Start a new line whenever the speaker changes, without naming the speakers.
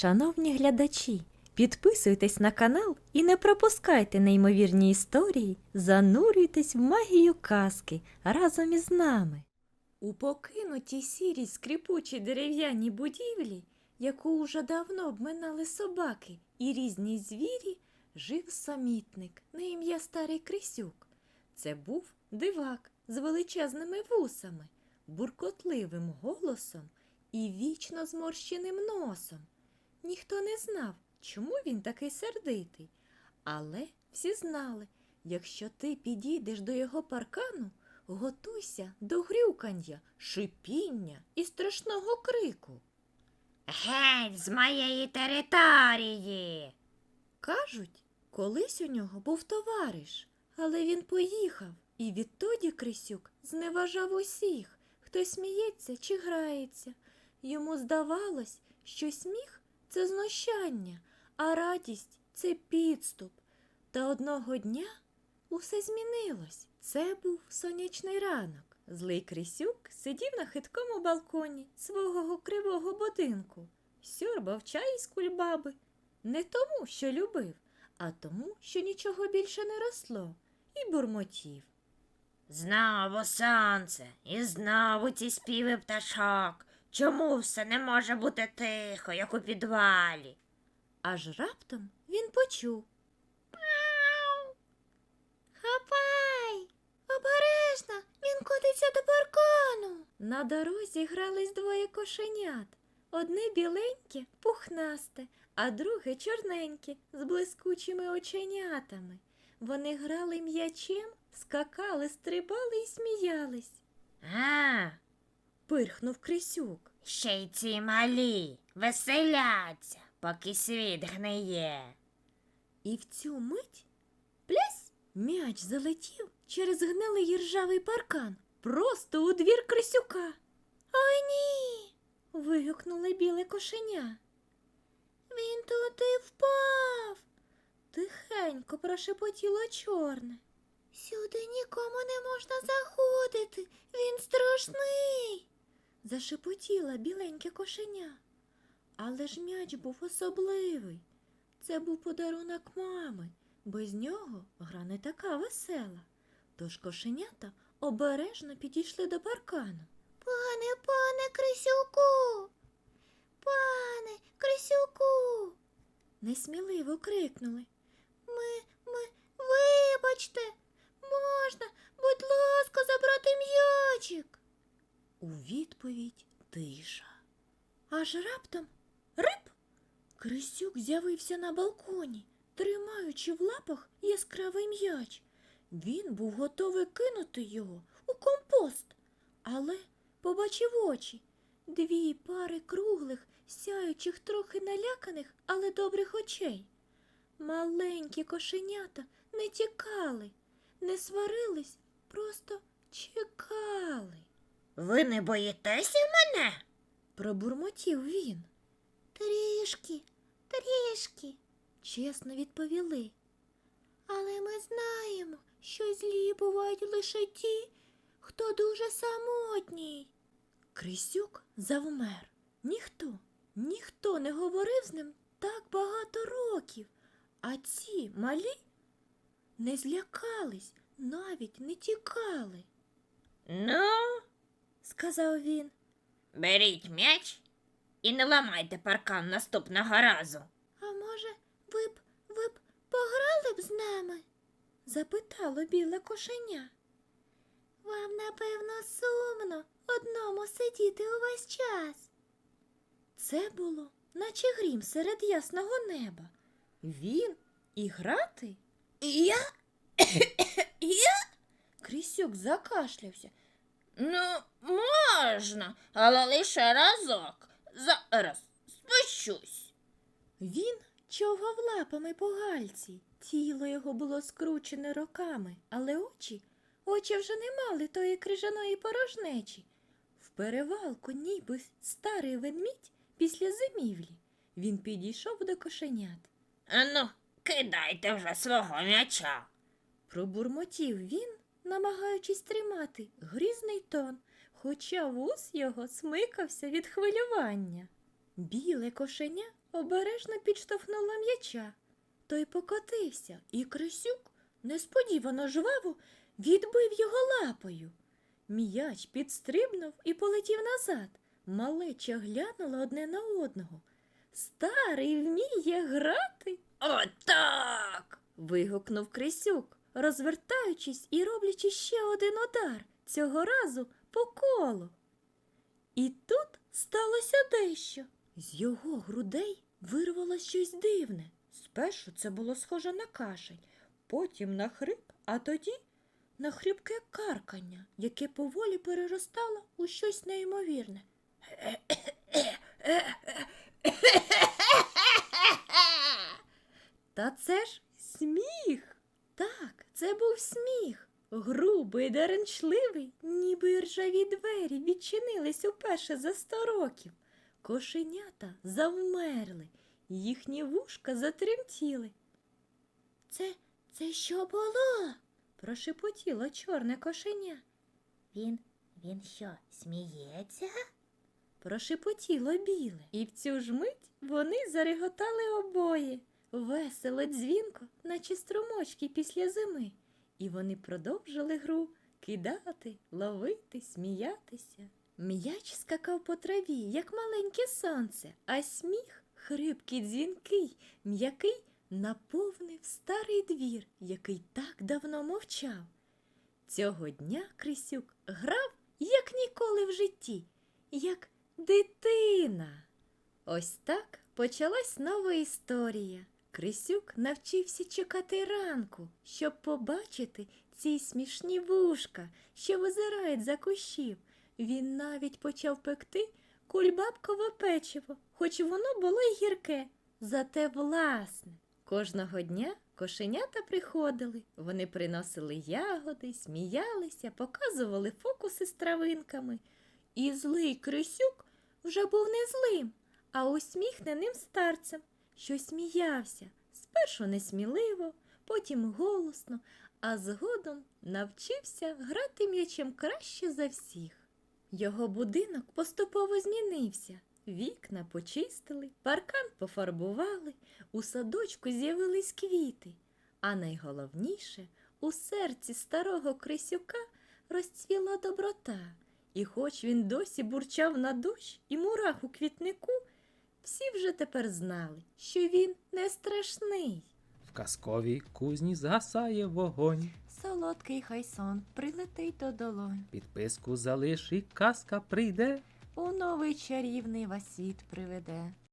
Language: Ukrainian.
Шановні глядачі, підписуйтесь на канал і не пропускайте неймовірні історії, занурюйтесь в магію казки разом із нами. У покинутій сірій скрипучій дерев'яній будівлі, яку уже давно обминали собаки і різні звірі, жив самітник на ім'я Старий Крисюк. Це був дивак з величезними вусами, буркотливим голосом і вічно зморщеним носом. Ніхто не знав, чому він такий сердитий, але всі знали, якщо ти підійдеш до його паркану, готуйся до грюкання, шипіння і страшного крику.
Геть з моєї території.
Кажуть, колись у нього був товариш, але він поїхав, і відтоді Крисюк зневажав усіх, хто сміється чи грається. Йому здавалось, що сміх це знущання, а радість це підступ. Та одного дня усе змінилось. Це був сонячний ранок. Злий Крисюк сидів на хиткому балконі свого кривого будинку, сьорбав чай з кульбаби. Не тому, що любив, а тому, що нічого більше не росло, і бурмотів.
Знову сонце, і знову ці співи пташок. Чому все не може бути тихо, як у підвалі?
Аж раптом він почув.
Хапай! Обережно, він котиться до паркану.
На дорозі грались двоє кошенят. Одне біленьке, пухнасте, а друге чорненьке з блискучими оченятами. Вони грали м'ячем, скакали, стрибали і сміялись.
А,
Пирхнув Крисюк.
ще й ці малі веселяться, поки світ гниє.
І в цю мить плясь м'яч залетів через гнилий ржавий паркан просто у двір Крисюка. Ой ні. вигукнуло біле кошеня. Він туди впав. Тихенько прошепотіло чорне. Сюди нікому не можна заходити. Він страшний. Зашепотіла біленьке кошеня. Але ж м'яч був особливий. Це був подарунок мами. Без нього гра не така весела. Тож кошенята обережно підійшли до паркану. Пане, пане Крисюку. Пане Крисюку. Несміливо крикнули. Ми, ми, вибачте, можна, будь ласка, забрати м'ячик. У відповідь тиша. Аж раптом рип. Крисюк з'явився на балконі, тримаючи в лапах яскравий м'яч. Він був готовий кинути його у компост, але побачив очі дві пари круглих, сяючих, трохи наляканих, але добрих очей. Маленькі кошенята не тікали, не сварились, просто чекали.
Ви не боїтеся мене?
Пробурмотів він. Трішки, трішки, чесно відповіли. Але ми знаємо, що злі бувають лише ті, хто дуже самотній. Крисюк завмер. Ніхто, ніхто не говорив з ним так багато років, а ці малі не злякались, навіть не тікали,
Ну,
сказав він.
беріть м'яч і не ламайте паркан наступного разу.
А може, ви б ви б пограли б з нами? запитало біле кошеня. Вам, напевно, сумно одному сидіти увесь час. Це було, наче грім серед ясного неба. Він і грати? Я? Я? Крісюк закашлявся.
Ну, можна, але лише разок. Зараз спущусь.
Він човгав лапами по гальці. Тіло його було скручене роками, але очі, очі вже не мали тої крижаної порожнечі. В перевалку, ніби старий ведмідь після зимівлі. Він підійшов до кошенят.
Ну, кидайте вже свого м'яча.
Пробурмотів він, намагаючись тримати грізний тон, хоча вус його смикався від хвилювання. Біле кошеня обережно підштовхнула м'яча. Той покотився, і Крисюк несподівано жваво відбив його лапою. М'яч підстрибнув і полетів назад. Малеча глянула одне на одного. Старий вміє грати.
Отак.
вигукнув Крисюк, розвертаючись і роблячи ще один удар, цього разу по колу. І тут сталося дещо. З його грудей вирвалося щось дивне. Спершу це було схоже на кашель, потім на хрип, а тоді на хрипке каркання, яке поволі переростало у щось неймовірне. Та це ж сміх. Так, це був сміх. Грубий, деренчливий, ніби ржаві двері відчинились уперше за сто років. Кошенята завмерли, їхні вушка затремтіли. Це, це що було? прошепотіло чорне кошеня.
Він, він що, сміється?
Прошепотіло біле, і в цю ж мить вони зареготали обоє. Весело дзвінко, наче струмочки після зими. І вони продовжили гру кидати, ловити, сміятися. М'яч скакав по траві, як маленьке сонце, а сміх, хрипкий дзвінкий, м'який, наповнив старий двір, який так давно мовчав. Цього дня Крисюк грав, як ніколи в житті, як дитина. Ось так почалась нова історія. Крисюк навчився чекати ранку, щоб побачити ці смішні вушка, що визирають за кущів. Він навіть почав пекти кульбабкове печиво, хоч воно було й гірке, зате власне. Кожного дня кошенята приходили, вони приносили ягоди, сміялися, показували фокуси з травинками. І злий Крисюк вже був не злим, а усміхненим старцем, що сміявся, спершу несміливо, потім голосно, а згодом навчився грати м'ячем краще за всіх. Його будинок поступово змінився. Вікна почистили, паркан пофарбували, у садочку з'явились квіти. А найголовніше, у серці старого Крисюка розцвіла доброта. І хоч він досі бурчав на дощ і мурах у квітнику, всі вже тепер знали, що він не страшний.
В казковій кузні згасає вогонь.
Солодкий хай сон прилетить до долонь,
Підписку залиш і казка прийде.
у новий чарівний васіт приведе.